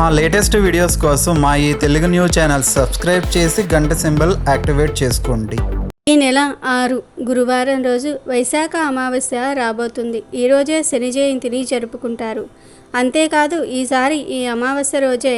మా latest videos కోసం మా ఈ తెలుగు న్యూస్ ఛానల్ సబ్స్క్రైబ్ చేసి గంట సింబల్ యాక్టివేట్ చేసుకోండి. ఈ నెల ఆరు గురువారం రోజు వైశాఖ అమావాస్య రాబోతుంది. ఈ రోజే శని జయంతిని జరుపుకుంటారు. అంతేకాదు ఈసారి ఈ అమావాస్య రోజే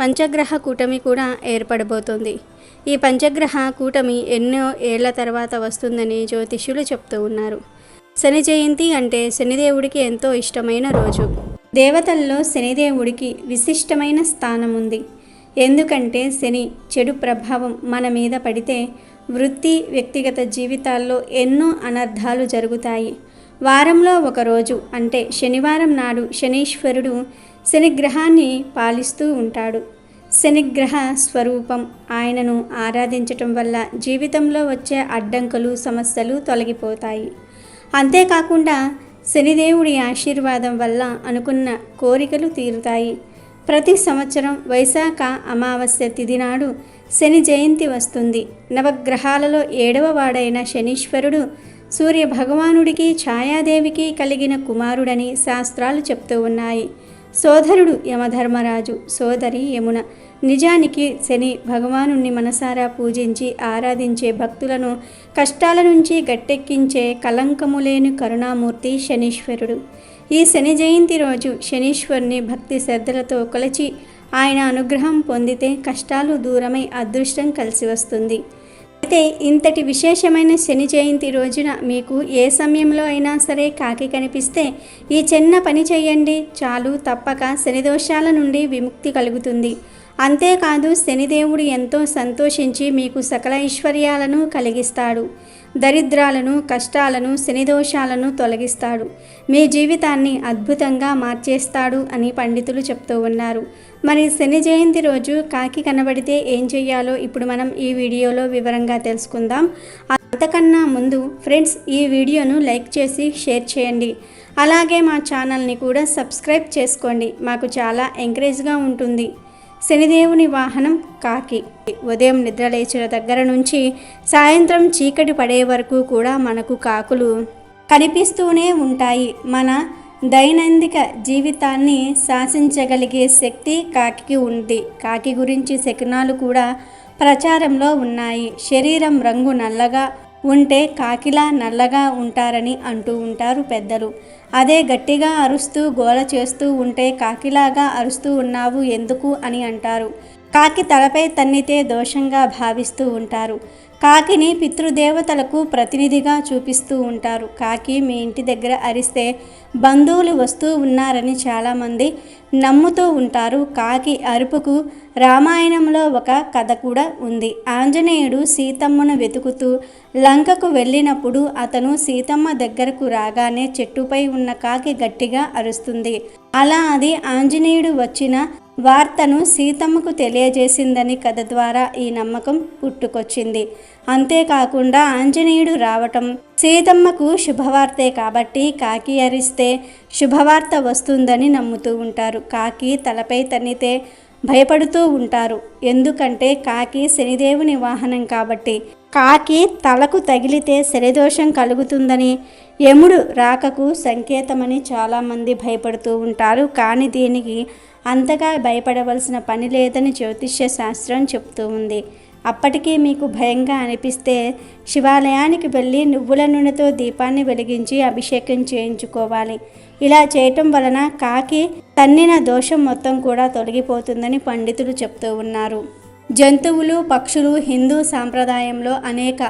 పంచగ్రహ కూటమి కూడా ఏర్పడబోతోంది. ఈ పంచగ్రహ కూటమి ఎన్నో ఏళ్ళ తర్వాత వస్తుందని జ్యోతిష్యులు చెప్తూ ఉన్నారు. శని జయంతి అంటే శనిదేవుడికి ఎంతో ఇష్టమైన రోజు. దేవతల్లో శనిదేవుడికి విశిష్టమైన స్థానం ఉంది ఎందుకంటే శని చెడు ప్రభావం మన మీద పడితే వృత్తి వ్యక్తిగత జీవితాల్లో ఎన్నో అనర్థాలు జరుగుతాయి. వారంలో ఒకరోజు అంటే శనివారం నాడు శనీశ్వరుడు శనిగ్రహాన్ని పాలిస్తూ ఉంటాడు. శనిగ్రహ స్వరూపం ఆయనను ఆరాధించటం వల్ల జీవితంలో వచ్చే అడ్డంకులు సమస్యలు తొలగిపోతాయి. అంతేకాకుండా శనిదేవుడి ఆశీర్వాదం వల్ల అనుకున్న కోరికలు తీరుతాయి. ప్రతి సంవత్సరం వైశాఖ అమావాస్య తిథి నాడు శని జయంతి వస్తుంది. నవగ్రహాలలో ఏడవ వాడైన శనీశ్వరుడు సూర్య భగవానుడికి ఛాయాదేవికి కలిగిన కుమారుడని శాస్త్రాలు చెప్తూ ఉన్నాయి. సోదరుడు యమధర్మరాజు సోదరి యమున. నిజానికి శని భగవానుణ్ణి మనసారా పూజించి ఆరాధించే భక్తులను కష్టాల నుంచి గట్టెక్కించే కలంకము లేని కరుణామూర్తి శనీశ్వరుడు. ఈ శని జయంతి రోజు శనీశ్వరుని భక్తి శ్రద్ధలతో కొలిచి ఆయన అనుగ్రహం పొందితే కష్టాలు దూరమై అదృష్టం కలిసి వస్తుంది. అయితే ఇంతటి విశేషమైన శని జయంతి రోజున మీకు ఏ సమయంలో అయినా సరే కాకి కనిపిస్తే ఈ చిన్న పని చేయండి. చాలు తప్పక శని దోషాల నుండి విముక్తి కలుగుతుంది. అంతేకాదు శనిదేవుడు ఎంతో సంతోషించి మీకు సకల ఐశ్వర్యాలను కలిగిస్తాడు. దరిద్రాలను కష్టాలను శనిదోషాలను తొలగిస్తాడు. మీ జీవితాన్ని అద్భుతంగా మార్చేస్తాడు అని పండితులు చెప్తూ ఉన్నారు. మరి శని జయంతి రోజు కాకి కనబడితే ఏం చెయ్యాలో ఇప్పుడు మనం ఈ వీడియోలో వివరంగా తెలుసుకుందాం. అంతకన్నా ముందు ఫ్రెండ్స్ ఈ వీడియోను లైక్ చేసి షేర్ చేయండి. అలాగే మా ఛానల్ని కూడా సబ్స్క్రైబ్ చేసుకోండి. మాకు చాలా ఎంకరేజ్గా ఉంటుంది. శనిదేవుని వాహనం కాకి. ఉదయం నిద్రలేచిన దగ్గర నుంచి సాయంత్రం చీకటి పడే వరకు కూడా మనకు కాకులు కనిపిస్తూనే ఉంటాయి. మన దైనందిక జీవితాన్ని శాసించగలిగే శక్తి కాకి ఉంది. కాకి గురించి శకునాలు కూడా ప్రచారంలో ఉన్నాయి. శరీరం రంగు నల్లగా ఉంటే కాకిలా నల్లగా ఉంటారని అంటూ ఉంటారు పెద్దలు. అదే గట్టిగా అరుస్తూ గోల చేస్తూ ఉంటే కాకిలాగా అరుస్తూ ఉన్నావు ఎందుకు అని అంటారు. కాకి తలపై తన్నితే దోషంగా భావిస్తూ ఉంటారు. కాకిని పితృదేవతలకు ప్రతినిధిగా చూపిస్తూ ఉంటారు. కాకి మీ ఇంటి దగ్గర అరిస్తే బంధువులు వస్తూ ఉన్నారని చాలామంది నమ్ముతూ ఉంటారు. కాకి అరుపుకు రామాయణంలో ఒక కథ కూడా ఉంది. ఆంజనేయుడు సీతమ్మను వెతుకుతూ లంకకు వెళ్ళినప్పుడు అతను సీతమ్మ దగ్గరకు రాగానే చెట్టుపై ఉన్న కాకి గట్టిగా అరుస్తుంది. అలా అది ఆంజనేయుడు వచ్చిన వార్తను సీతమ్మకు తెలియజేసిందని కథ ద్వారా ఈ నమ్మకం పుట్టుకొచ్చింది. అంతేకాకుండా ఆంజనేయుడు రావటం సీతమ్మకు శుభవార్తే కాబట్టి కాకి అరిస్తే శుభవార్త వస్తుందని నమ్ముతూ ఉంటారు. కాకి తలపై తన్నితే భయపడుతూ ఉంటారు. ఎందుకంటే కాకి శనిదేవుని వాహనం కాబట్టి. కాకి తలకు తగిలితే శనిదోషం కలుగుతుందని యముడు రాకకు సంకేతమని చాలామంది భయపడుతూ ఉంటారు. కానీ దీనికి అంతగా భయపడవలసిన పని లేదని జ్యోతిష్య శాస్త్రం చెప్తూ ఉంది. అప్పటికీ మీకు భయంగా అనిపిస్తే శివాలయానికి వెళ్ళి నువ్వుల నూనెతో దీపాన్ని వెలిగించి అభిషేకం చేయించుకోవాలి. ఇలా చేయటం వలన కాకి తన్నిన దోషం మొత్తం కూడా తొలగిపోతుందని పండితులు చెప్తూ ఉన్నారు. జంతువులు పక్షులు హిందూ సాంప్రదాయంలో అనేక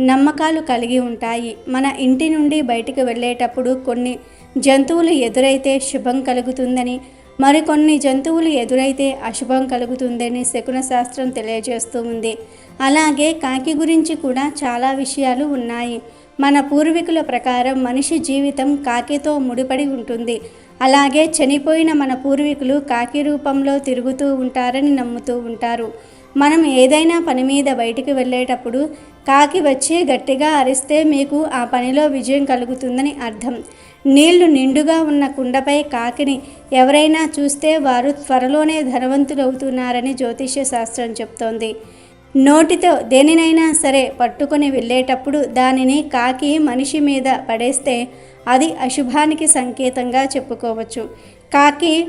నమ్మకాలు కలిగి ఉంటాయి. మన ఇంటి నుండి బయటికి వెళ్ళేటప్పుడు కొన్ని జంతువులు ఎదురైతే శుభం కలుగుతుందని మరికొన్ని జంతువులు ఎదురైతే అశుభం కలుగుతుందని శకున శాస్త్రం తెలియజేస్తూ ఉంది. అలాగే కాకి గురించి కూడా చాలా విషయాలు ఉన్నాయి. మన పూర్వీకుల ప్రకారం మనిషి జీవితం కాకితో ముడిపడి ఉంటుంది. అలాగే చనిపోయిన మన పూర్వీకులు కాకి రూపంలో తిరుగుతూ ఉంటారని నమ్ముతూ ఉంటారు. మనం ఏదైనా పని మీద బయటికి వెళ్ళేటప్పుడు కాకి వచ్చి గట్టిగా అరిస్తే మీకు ఆ పనిలో విజయం కలుగుతుందని అర్థం. నీళ్ళు నిండుగా ఉన్న కుండపై కాకిని ఎవరైనా చూస్తే వారు త్వరలోనే ధనవంతులవుతున్నారని జ్యోతిష్య శాస్త్రం చెప్తోంది. నోటితో దేనినైనా సరే పట్టుకొని వెళ్ళేటప్పుడు దానిని కాకి మనిషి మీద పడేస్తే అది అశుభానికి సంకేతంగా చెప్పుకోవచ్చు. కాకి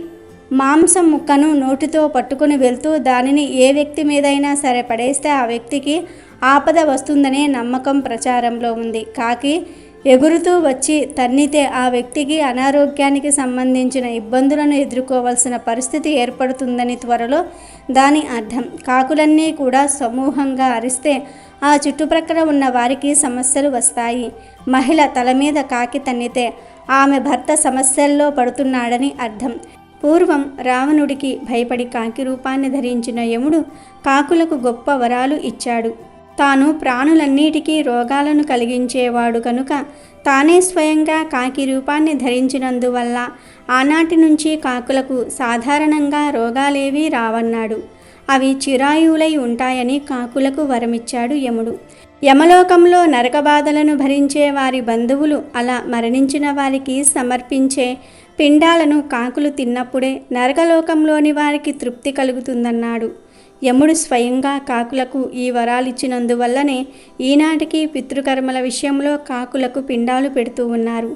మాంసం ముక్కను నోటితో పట్టుకొని వెళ్తూ దానిని ఏ వ్యక్తి మీదైనా సరే పడేస్తే ఆ వ్యక్తికి ఆపద వస్తుందనే నమ్మకం ప్రచారంలో ఉంది. కాకి ఎగురుతూ వచ్చి తన్నితే ఆ వ్యక్తికి అనారోగ్యానికి సంబంధించిన ఇబ్బందులను ఎదుర్కోవాల్సిన పరిస్థితి ఏర్పడుతుందని త్వరలో దాని అర్థం. కాకులన్నీ కూడా సమూహంగా అరిస్తే ఆ చుట్టుప్రక్కల ఉన్న వారికి సమస్యలు వస్తాయి. మహిళ తల మీద కాకి తన్నితే ఆమె భర్త సమస్యల్లో పడుతున్నాడని అర్థం. పూర్వం రావణుడికి భయపడి కాకి రూపాన్ని ధరించిన యముడు కాకులకు గొప్ప వరాలు ఇచ్చాడు. తాను ప్రాణులన్నిటికీ రోగాలను కలిగించేవాడు కనుక తానే స్వయంగా కాకి రూపాన్ని ధరించినందువల్ల ఆనాటి నుంచి కాకులకు సాధారణంగా రోగాలేవీ రావన్నాడు. అవి చిరాయువులై ఉంటాయని కాకులకు వరమిచ్చాడు యముడు. యమలోకంలో నరక బాధలను భరించే వారి బంధువులు అలా మరణించిన వారికి సమర్పించే పిండాలను కాకులు తిన్నప్పుడే నరకలోకంలోని వారికి తృప్తి కలుగుతుందన్నాడు. యముడు స్వయంగా కాకులకు ఈ వరాలిచ్చినందువల్లనే ఈనాటికి పితృకర్మల విషయంలో కాకులకు పిండాలు పెడుతూ ఉన్నారు.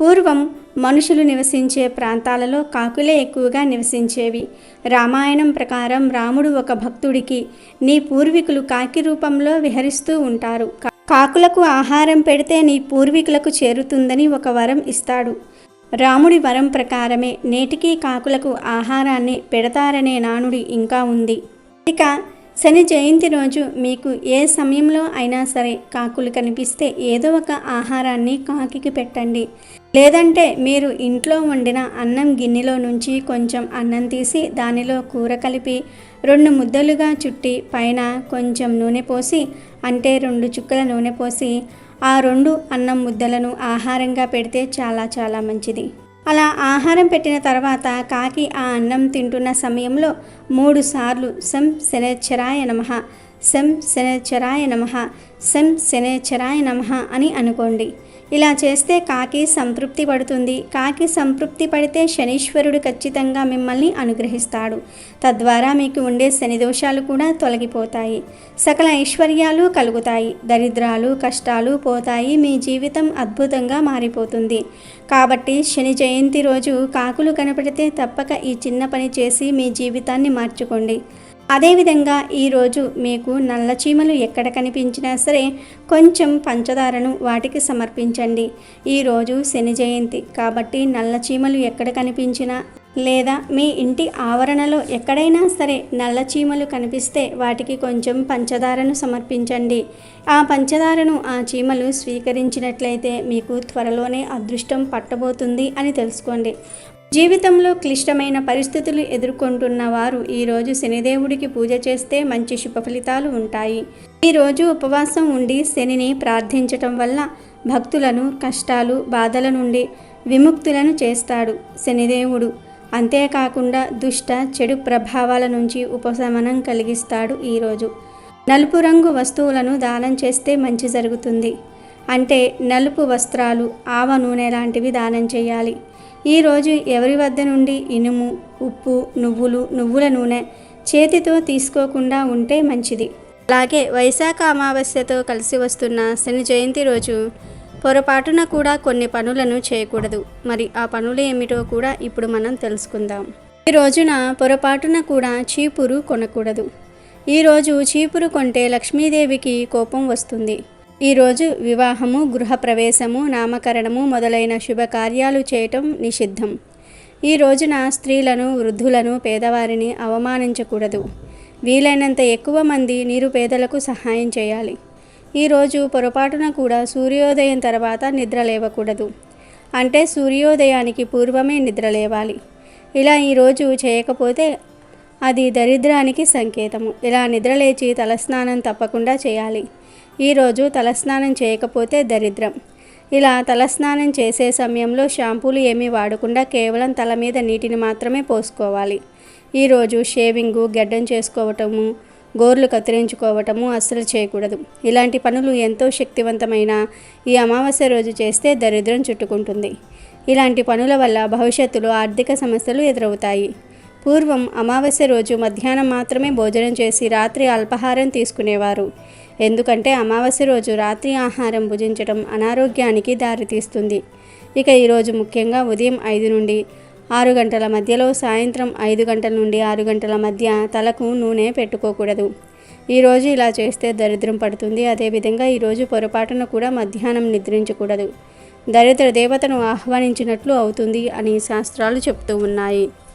పూర్వం మనుషులు నివసించే ప్రాంతాలలో కాకులే ఎక్కువగా నివసించేవి. రామాయణం ప్రకారం రాముడు ఒక భక్తుడికి నీ పూర్వీకులు కాకి రూపంలో విహరిస్తూ ఉంటారు. కాకులకు ఆహారం పెడితే నీ పూర్వీకులకు చేరుతుందని ఒక వరం ఇస్తాడు. రాముడి వరం ప్రకారమే నేటికీ కాకులకు ఆహారాన్ని పెడతారనే నానుడి ఇంకా ఉంది. ఇక శని జయంతి రోజు మీకు ఏ సమయంలో అయినా సరే కాకులు కనిపిస్తే ఏదో ఒక ఆహారాన్ని కాకికి పెట్టండి. లేదంటే మీరు ఇంట్లో వండిన అన్నం గిన్నెలో నుంచి కొంచెం అన్నం తీసి దానిలో కూర కలిపి రెండు ముద్దలుగా చుట్టి పైన కొంచెం నూనె పోసి అంటే రెండు చుక్కల నూనె పోసి ఆ రెండు అన్నం ముద్దలను ఆహారంగా పెడితే చాలా చాలా మంచిది. అలా ఆహారం పెట్టిన తర్వాత కాకి ఆ అన్నం తింటున్న సమయంలో మూడు సార్లు సం శనేశ్వరాయ నమ. సం శనేశ్వరాయ నమ. సం శనేశ్వరాయ నమ అని అనుకోండి. ఇలా చేస్తే కాకి సంతృప్తి పడుతుంది. కాకి సంతృప్తి పడితే శనీశ్వరుడు ఖచ్చితంగా మిమ్మల్ని అనుగ్రహిస్తాడు. తద్వారా మీకు ఉండే శని దోషాలు కూడా తొలగిపోతాయి. సకల ఐశ్వర్యాలు కలుగుతాయి. దరిద్రాలు కష్టాలు పోతాయి. మీ జీవితం అద్భుతంగా మారిపోతుంది. కాబట్టి శని జయంతి రోజు కాకులు కనపడితే తప్పక ఈ చిన్న పని చేసి మీ జీవితాన్ని మార్చుకోండి. అదేవిధంగా ఈరోజు మీకు నల్ల చీమలు ఎక్కడ కనిపించినా సరే కొంచెం పంచదారను వాటికి సమర్పించండి. ఈరోజు శని జయంతి కాబట్టి నల్ల చీమలు ఎక్కడ కనిపించినా లేదా మీ ఇంటి ఆవరణలో ఎక్కడైనా సరే నల్ల చీమలు కనిపిస్తే వాటికి కొంచెం పంచదారను సమర్పించండి. ఆ పంచదారను ఆ చీమలు స్వీకరించినట్లయితే మీకు త్వరలోనే అదృష్టం పట్టబోతుంది అని తెలుసుకోండి. జీవితంలో క్లిష్టమైన పరిస్థితులు ఎదుర్కొంటున్న వారు ఈరోజు శనిదేవుడికి పూజ చేస్తే మంచి శుభ ఫలితాలు ఉంటాయి. ఈరోజు ఉపవాసం ఉండి శనిని ప్రార్థించటం వల్ల భక్తులను కష్టాలు బాధల నుండి విముక్తులను చేస్తాడు శనిదేవుడు. అంతేకాకుండా దుష్ట చెడు ప్రభావాల నుంచి ఉపశమనం కలిగిస్తాడు ఈరోజు నలుపు రంగు వస్తువులను దానం చేస్తే మంచి జరుగుతుంది. అంటే నలుపు వస్త్రాలు ఆవ నూనె లాంటివి దానం చేయాలి. ఈరోజు ఎవరి వద్ద నుండి ఇనుము ఉప్పు నువ్వులు నువ్వుల నూనె చేతితో తీసుకోకుండా ఉంటే మంచిది. అలాగే వైశాఖ అమావాస్యతో కలిసి వస్తున్న శని జయంతి రోజు పొరపాటున కూడా కొన్ని పనులను చేయకూడదు. మరి ఆ పనులు ఏమిటో కూడా ఇప్పుడు మనం తెలుసుకుందాం. ఈ రోజున పొరపాటున కూడా చీపురు కొనకూడదు. ఈరోజు చీపురు కొంటే లక్ష్మీదేవికి కోపం వస్తుంది. ఈరోజు వివాహము గృహప్రవేశము నామకరణము మొదలైన శుభకార్యాలు చేయటం నిషిద్ధం. ఈ రోజున స్త్రీలను వృద్ధులను పేదవారిని అవమానించకూడదు. వీలైనంత ఎక్కువ మంది నిరుపేదలకు సహాయం చేయాలి. ఈరోజు పొరపాటున కూడా సూర్యోదయం తర్వాత నిద్ర లేవకూడదు. అంటే సూర్యోదయానికి పూర్వమే నిద్ర లేవాలి. ఇలా ఈరోజు చేయకపోతే అది దరిద్రానికి సంకేతము. ఇలా నిద్రలేచి తలస్నానం తప్పకుండా చేయాలి. ఈరోజు తలస్నానం చేయకపోతే దరిద్రం. ఇలా తలస్నానం చేసే సమయంలో షాంపూలు ఏమీ వాడకుండా కేవలం తల మీద నీటిని మాత్రమే పోసుకోవాలి. ఈరోజు షేవింగు గడ్డం చేసుకోవటము గోర్లు కత్తిరించుకోవటము అస్సలు చేయకూడదు. ఇలాంటి పనులు ఎంతో శక్తివంతమైన ఈ అమావాస్య రోజు చేస్తే దరిద్రం చుట్టుకుంటుంది. ఇలాంటి పనుల వల్ల భవిష్యత్తులో ఆర్థిక సమస్యలు ఎదురవుతాయి. పూర్వం అమావాస్య రోజు మధ్యాహ్నం మాత్రమే భోజనం చేసి రాత్రి అల్పాహారం తీసుకునేవారు. ఎందుకంటే అమావాస్య రోజు రాత్రి ఆహారం భుజించడం అనారోగ్యానికి దారితీస్తుంది. ఇక ఈరోజు ముఖ్యంగా ఉదయం ఐదు నుండి ఆరు గంటల మధ్యలో సాయంత్రం ఐదు గంటల నుండి ఆరు గంటల మధ్య తలకు నూనె పెట్టుకోకూడదు. ఈరోజు ఇలా చేస్తే దరిద్రం పడుతుంది. అదేవిధంగా ఈరోజు పొరపాటున కూడా మధ్యాహ్నం నిద్రించకూడదు. దరిద్ర దేవతను ఆహ్వానించినట్లు అవుతుంది అని శాస్త్రాలు చెప్తూ ఉన్నాయి.